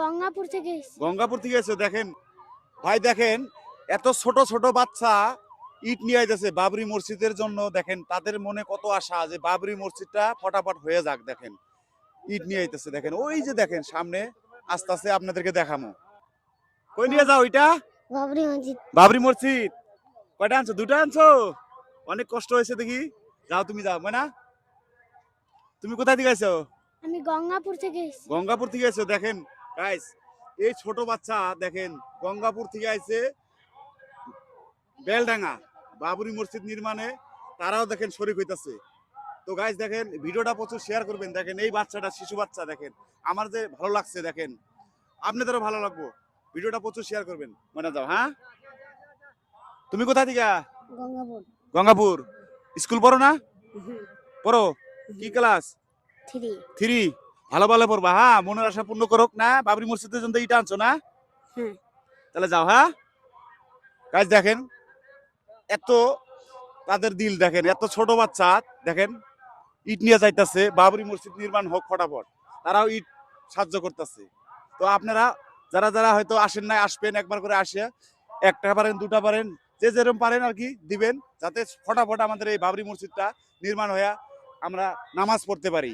গঙ্গাপুর থেকে গঙ্গাপুর থেকে এসে দেখেন। ভাই দেখেন এত ছোট ছোট বাচ্চা ইট নিয়ে আইতেছে বাবরি মসজিদের জন্য। দেখেন তাদের মনে কত আশা যে বাবরি মসজিদটা ফটাফট হয়ে যাক দেখেন। ইট নিয়ে আইতেছে দেখেন। ওই যে দেখেন সামনে আস্তে আস্তে আপনাদেরকে দেখামো। কই নিয়ে যাও এটা বাবরি মসজিদ। বাবরি মসজিদ। কয়টা আনছো? দুটো আনছো? অনেক কষ্ট হয়েছে দেখি। যাও তুমি যাও মানে তুমি কোথায় থেকে আছো আমি গঙ্গাপুর থেকে। গঙ্গাপুর থেকে এসে দেখেন। গাইস এই ছোট বাচ্চা দেখেন গঙ্গাপুর থেকে আইছে বেলডাঙ্গা বাবরি মসজিদ নির্মাণে। তারাও দেখেন শরীর হইতাছে। তো গাইস দেখেন ভিডিওটা প্রচুর শেয়ার করবেন। দেখেন এই বাচ্চাটা শিশু বাচ্চা দেখেন। আমার যে ভালো লাগছে দেখেন। আপনাদেরও ভালো লাগবো। ভিডিওটা প্রচুর শেয়ার করবেন। মনে যাও হ্যাঁ? তুমি কোথা থেকে? গঙ্গাপুর। গঙ্গাপুর। স্কুল পড়ো না? পড়ো? কি ক্লাস থ্রি থ্রি ভালো ভালো পড়বা হ্যাঁ মনের আশা পূর্ণ করুক না বাবরি মসজিদের জন্য ইটা আনছো না? তাহলে যাও হ্যাঁ কাজ দেখেন এত তাদের দিল দেখেন এত ছোট বাচ্চা দেখেন ইট নিয়ে যাইতাছে বাবরি মসজিদ নির্মাণ হোক ফটাফট তারাও ইট সাহায্য করতেছে। তো আপনারা যারা যারা হয়তো আসেন নাই আসবেন একবার করে আসে একটা পারেন দুটা পারেন যে যেরকম পারেন আর কি দিবেন যাতে ফটাফট আমাদের এই বাবরি মসজিদটা নির্মাণ হয়ে আমরা নামাজ পড়তে পারি।